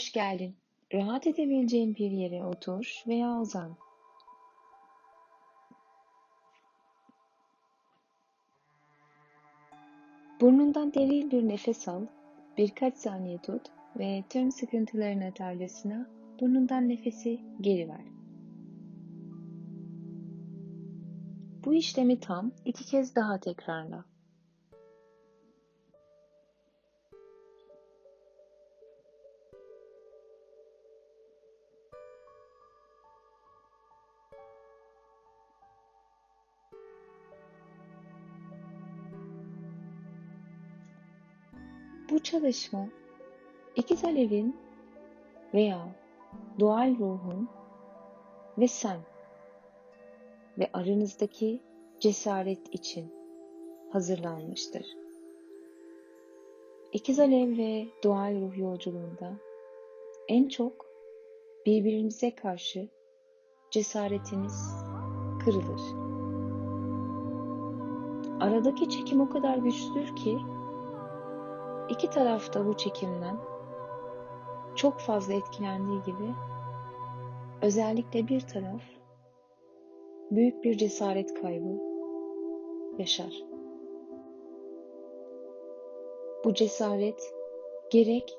Hoş geldin. Rahat edebileceğin bir yere otur veya uzan. Burnundan derin bir nefes al, birkaç saniye tut ve tüm sıkıntıların atarcasına burnundan nefesi geri ver. Bu işlemi tam iki kez daha tekrarla. Bu çalışma ikiz alevin veya doğal ruhun ve sen ve aranızdaki cesaret için hazırlanmıştır. İkiz alev ve doğal ruh yolculuğunda en çok birbirinize karşı cesaretiniz kırılır. Aradaki çekim o kadar güçlüdür ki iki taraf da bu çekimden çok fazla etkilendiği gibi özellikle bir taraf büyük bir cesaret kaybı yaşar. Bu cesaret gerek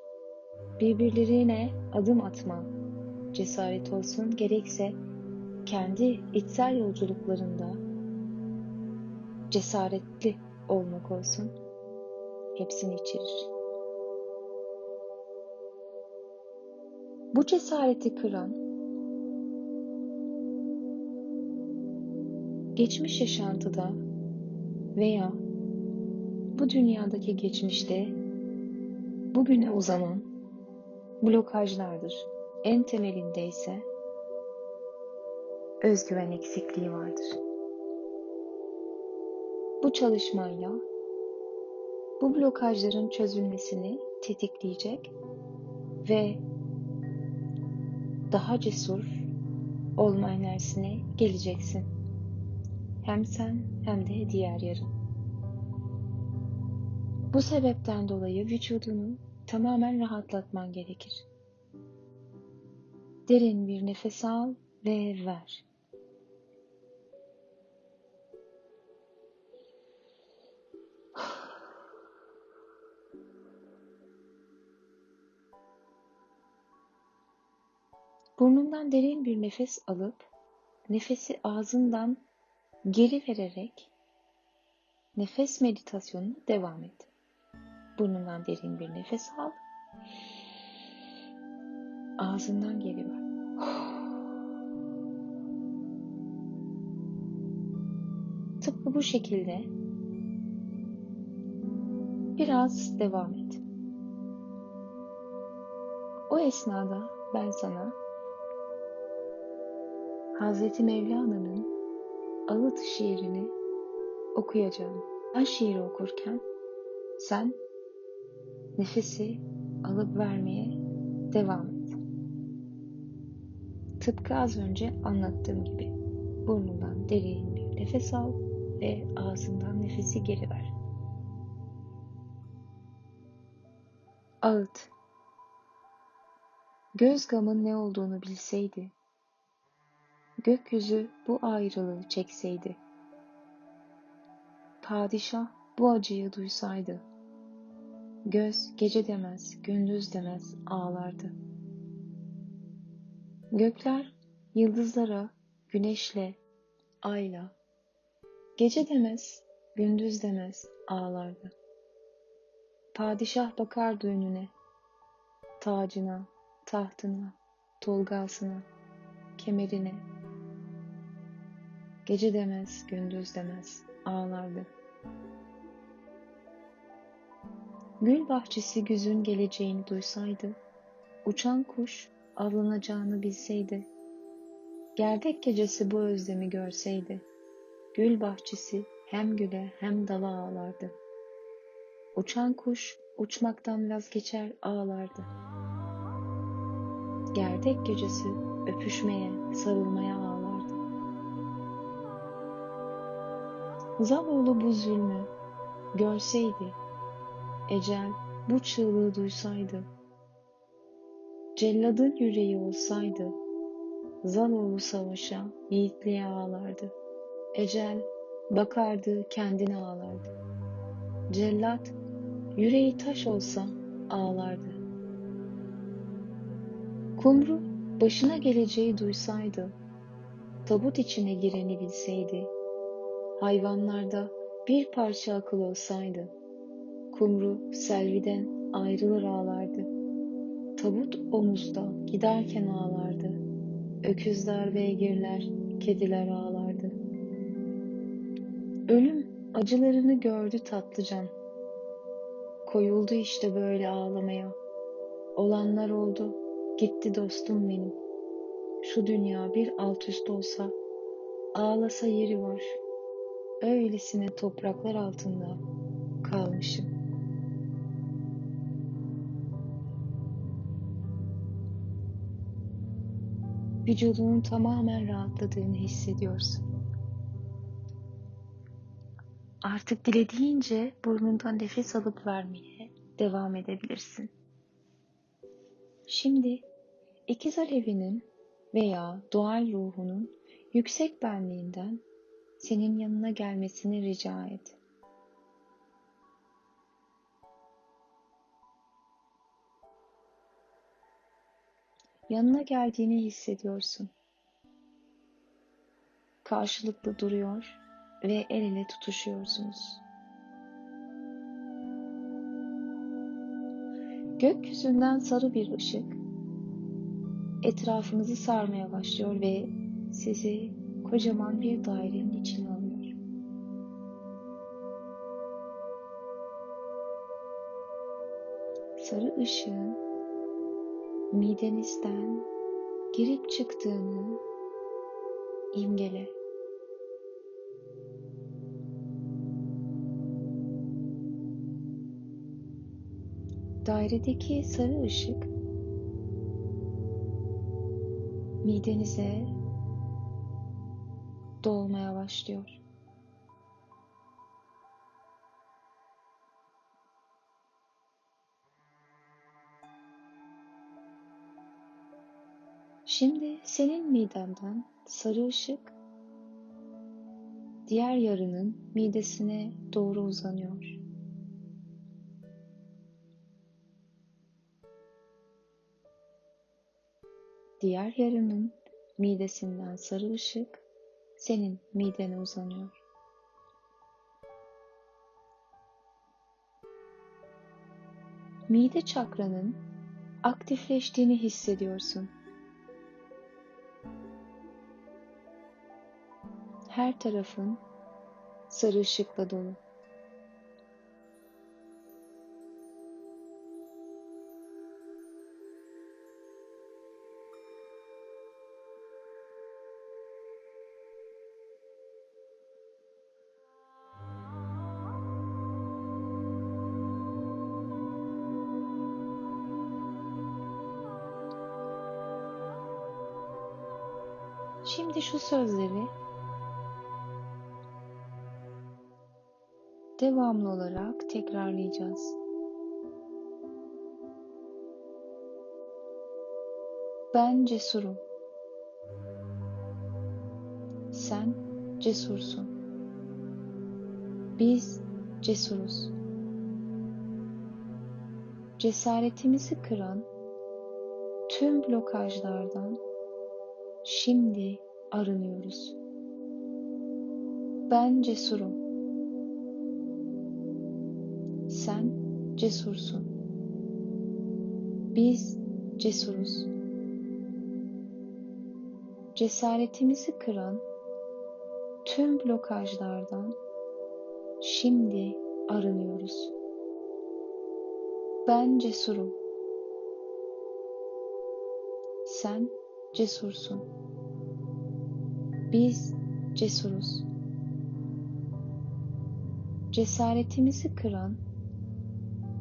birbirlerine adım atma cesaret olsun gerekse kendi içsel yolculuklarında cesaretli olmak olsun hepsini içerir. Bu cesareti kıran geçmiş yaşantıda veya bu dünyadaki geçmişte bugüne uzanan blokajlardır. En temelinde ise özgüven eksikliği vardır. Bu çalışmayla bu blokajların çözülmesini tetikleyecek ve daha cesur olma enerjisine geleceksin. Hem sen hem de diğer yarın. Bu sebepten dolayı vücudunu tamamen rahatlatman gerekir. Derin bir nefes al ve ver. Burnundan derin bir nefes alıp nefesi ağzından geri vererek nefes meditasyonuna devam et. Burnundan derin bir nefes al. Ağzından geri ver. Tıpkı bu şekilde biraz devam et. O esnada ben sana Hazreti Mevlana'nın Ağıt şiirini okuyacağım. Ben şiiri okurken sen nefesi alıp vermeye devam et. Tıpkı az önce anlattığım gibi burnundan derin bir nefes al ve ağzından nefesi geri ver. Ağıt Göz gamın ne olduğunu bilseydi, gökyüzü bu ayrılığı çekseydi, padişah bu acıyı duysaydı, göz gece demez, gündüz demez ağlardı. Gökler yıldızlara, güneşle, ayla, gece demez, gündüz demez ağlardı. Padişah bakardı önüne, tacına, tahtına, tolgasına, kemerine, Gece demez, gündüz demez, ağlardı. Gül bahçesi güzün geleceğini duysaydı, uçan kuş avlanacağını bilseydi, gerdek gecesi bu özlemi görseydi, gül bahçesi hem güle hem dala ağlardı. Uçan kuş uçmaktan vazgeçer ağlardı. Gerdek gecesi öpüşmeye, sarılmaya ağlardı. Zavallı bu zulmü görseydi, ecel bu çığlığı duysaydı, Celladın yüreği olsaydı, Zaloğlu savaşa, yiğitliğe ağlardı. Ecel bakardı kendine ağlardı. Cellat yüreği taş olsa ağlardı. Kumru başına geleceği duysaydı, tabut içine gireni bilseydi, hayvanlarda bir parça akıl olsaydı, kumru selviden ayrılır ağlardı. Tabut omuzda giderken ağlardı. Öküzler, beygirler, kediler ağlardı. Ölüm acılarını gördü tatlıcan. Koyuldu işte böyle ağlamaya. Olanlar oldu, gitti dostum benim. Şu dünya bir alt üst olsa, ağlasa yeri var. Öylesine topraklar altında kalmışım. Vücudunun tamamen rahatladığını hissediyorsun. Artık dilediğince burnundan nefes alıp vermeye devam edebilirsin. Şimdi ikiz alevinin veya doğal ruhunun yüksek benliğinden senin yanına gelmesini rica et. Yanına geldiğini hissediyorsun. Karşılıklı duruyor ve el ele tutuşuyorsunuz. Gökyüzünden sarı bir ışık etrafınızı sarmaya başlıyor ve sizi kocaman bir dairenin içine alıyor. Sarı ışığın midenizden girip çıktığını imgele. Dairedeki sarı ışık midenize dolmaya başlıyor. Şimdi senin midenden sarı ışık diğer yarının midesine doğru uzanıyor. Diğer yarının midesinden sarı ışık senin midene uzanıyor. Mide çakranın aktifleştiğini hissediyorsun. Her tarafın sarı ışıkla dolu. Şimdi şu sözleri devamlı olarak tekrarlayacağız. Ben cesurum. Sen cesursun. Biz cesuruz. Cesaretimizi kıran tüm blokajlardan şimdi arınıyoruz. Ben cesurum. Sen cesursun. Biz cesuruz. Cesaretimizi kıran tüm blokajlardan şimdi arınıyoruz. Ben cesurum. Sen cesursun. Biz cesuruz. Cesaretimizi kıran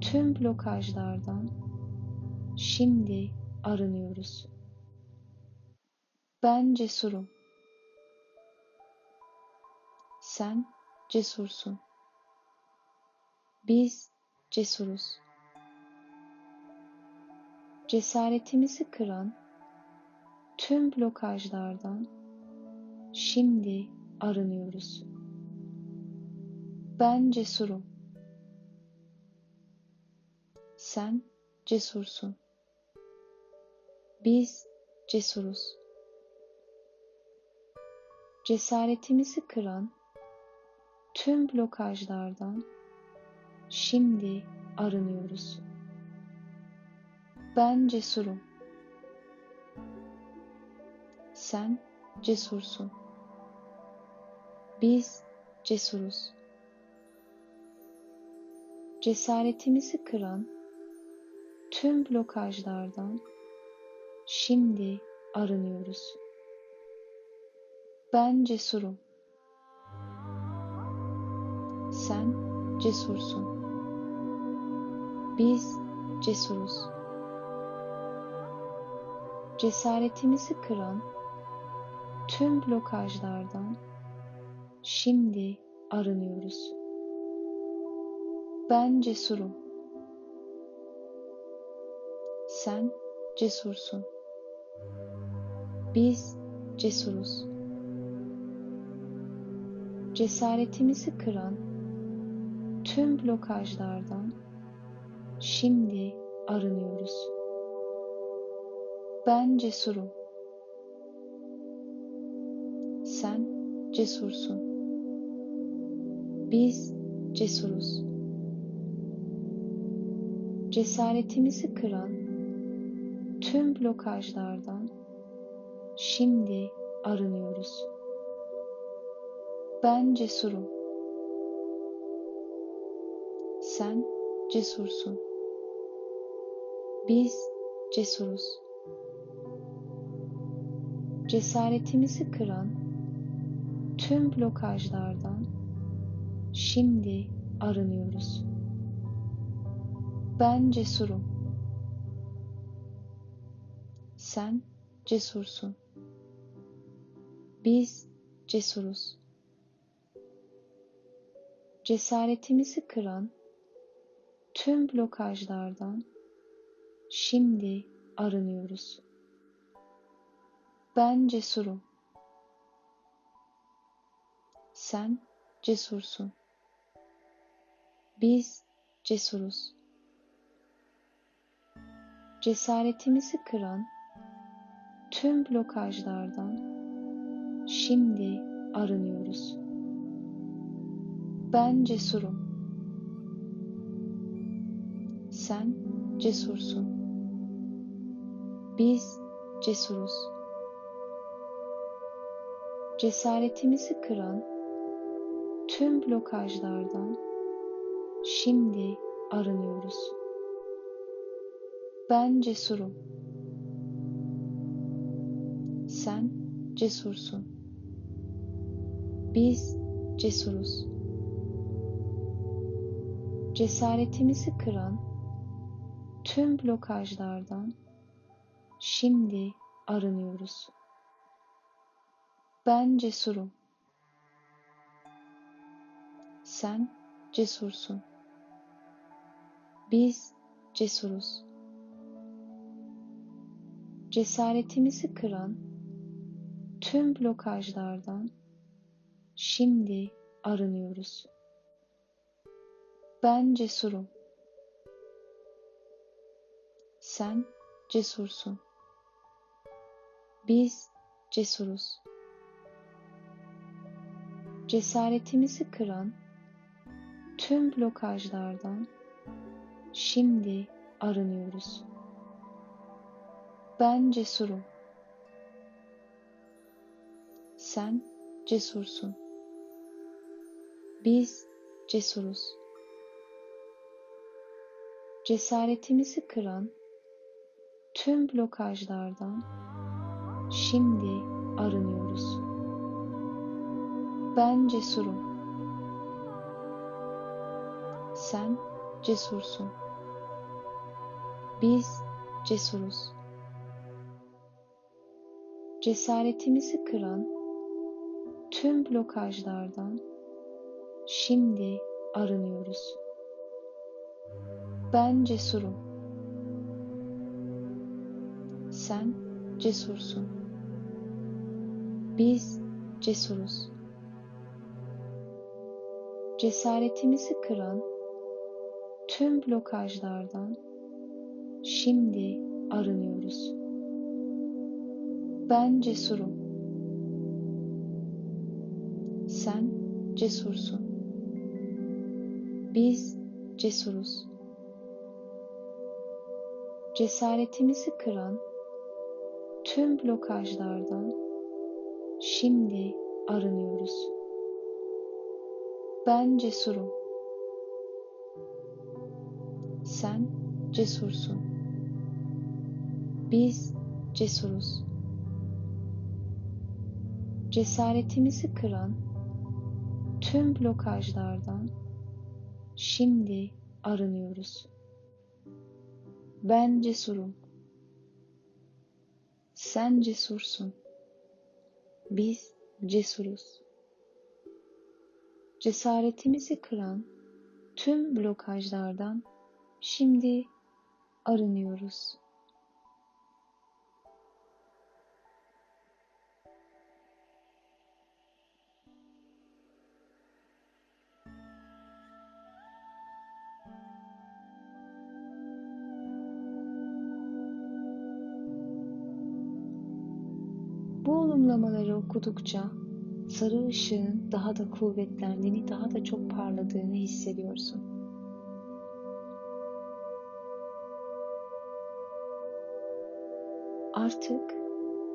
tüm blokajlardan şimdi arınıyoruz. Ben cesurum. Sen cesursun. Biz cesuruz. Cesaretimizi kıran tüm blokajlardan şimdi arınıyoruz. Ben cesurum. Sen cesursun. Biz cesuruz. Cesaretimizi kıran tüm blokajlardan şimdi arınıyoruz. Ben cesurum. Sen cesursun. Biz cesuruz. Cesaretimizi kıran tüm blokajlardan şimdi arınıyoruz. Ben cesurum. Sen cesursun. Biz cesuruz. Cesaretimizi kıran tüm blokajlardan şimdi arınıyoruz. Ben cesurum. Sen cesursun. Biz cesuruz. Cesaretimizi kıran tüm blokajlardan şimdi arınıyoruz. Ben cesurum. Sen cesursun. Biz cesuruz. Cesaretimizi kıran tüm blokajlardan şimdi arınıyoruz. Ben cesurum. Sen cesursun. Biz cesuruz. Cesaretimizi kıran tüm blokajlardan şimdi arınıyoruz. Ben cesurum. Sen cesursun. Biz cesuruz. Cesaretimizi kıran tüm blokajlardan şimdi arınıyoruz. Ben cesurum. Sen cesursun. Biz cesuruz. Cesaretimizi kıran tüm blokajlardan şimdi arınıyoruz. Ben cesurum. Sen cesursun. Biz cesuruz. Cesaretimizi kıran tüm blokajlardan şimdi arınıyoruz. Ben cesurum. Sen cesursun. Biz cesuruz. Cesaretimizi kıran tüm blokajlardan şimdi arınıyoruz. Ben cesurum. Sen cesursun. Biz cesuruz. Cesaretimizi kıran tüm blokajlardan şimdi arınıyoruz. Ben cesurum. Sen cesursun. Biz cesuruz. Cesaretimizi kıran tüm blokajlardan şimdi arınıyoruz. Ben cesurum. Sen cesursun. Biz cesuruz. Cesaretimizi kıran tüm blokajlardan şimdi arınıyoruz. Ben cesurum. Sen cesursun. Biz cesuruz. Cesaretimizi kıran tüm blokajlardan şimdi arınıyoruz. Ben cesurum. Sen cesursun. Biz cesuruz. Cesaretimizi kıran tüm blokajlardan şimdi arınıyoruz. Ben cesurum. Sen cesursun. Biz cesuruz. Cesaretimizi kıran tüm blokajlardan şimdi arınıyoruz. Ben cesurum. Sen cesursun. Biz cesuruz. Cesaretimizi kıran tüm blokajlardan şimdi arınıyoruz. Ben cesurum. Sen cesursun. Biz cesuruz. Cesaretimizi kıran tüm blokajlardan şimdi arınıyoruz. Bu olumlamaları okudukça sarı ışığın daha da kuvvetlendiğini, daha da çok parladığını hissediyorsun. Artık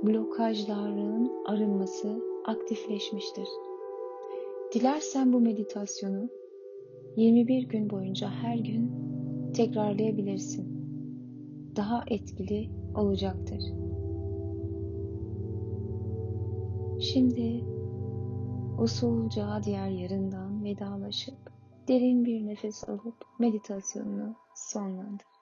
blokajların arınması aktifleşmiştir. Dilersen bu meditasyonu 21 gün boyunca her gün tekrarlayabilirsin. Daha etkili olacaktır. Şimdi usulca diğer yarından vedalaşıp derin bir nefes alıp meditasyonunu sonlandır.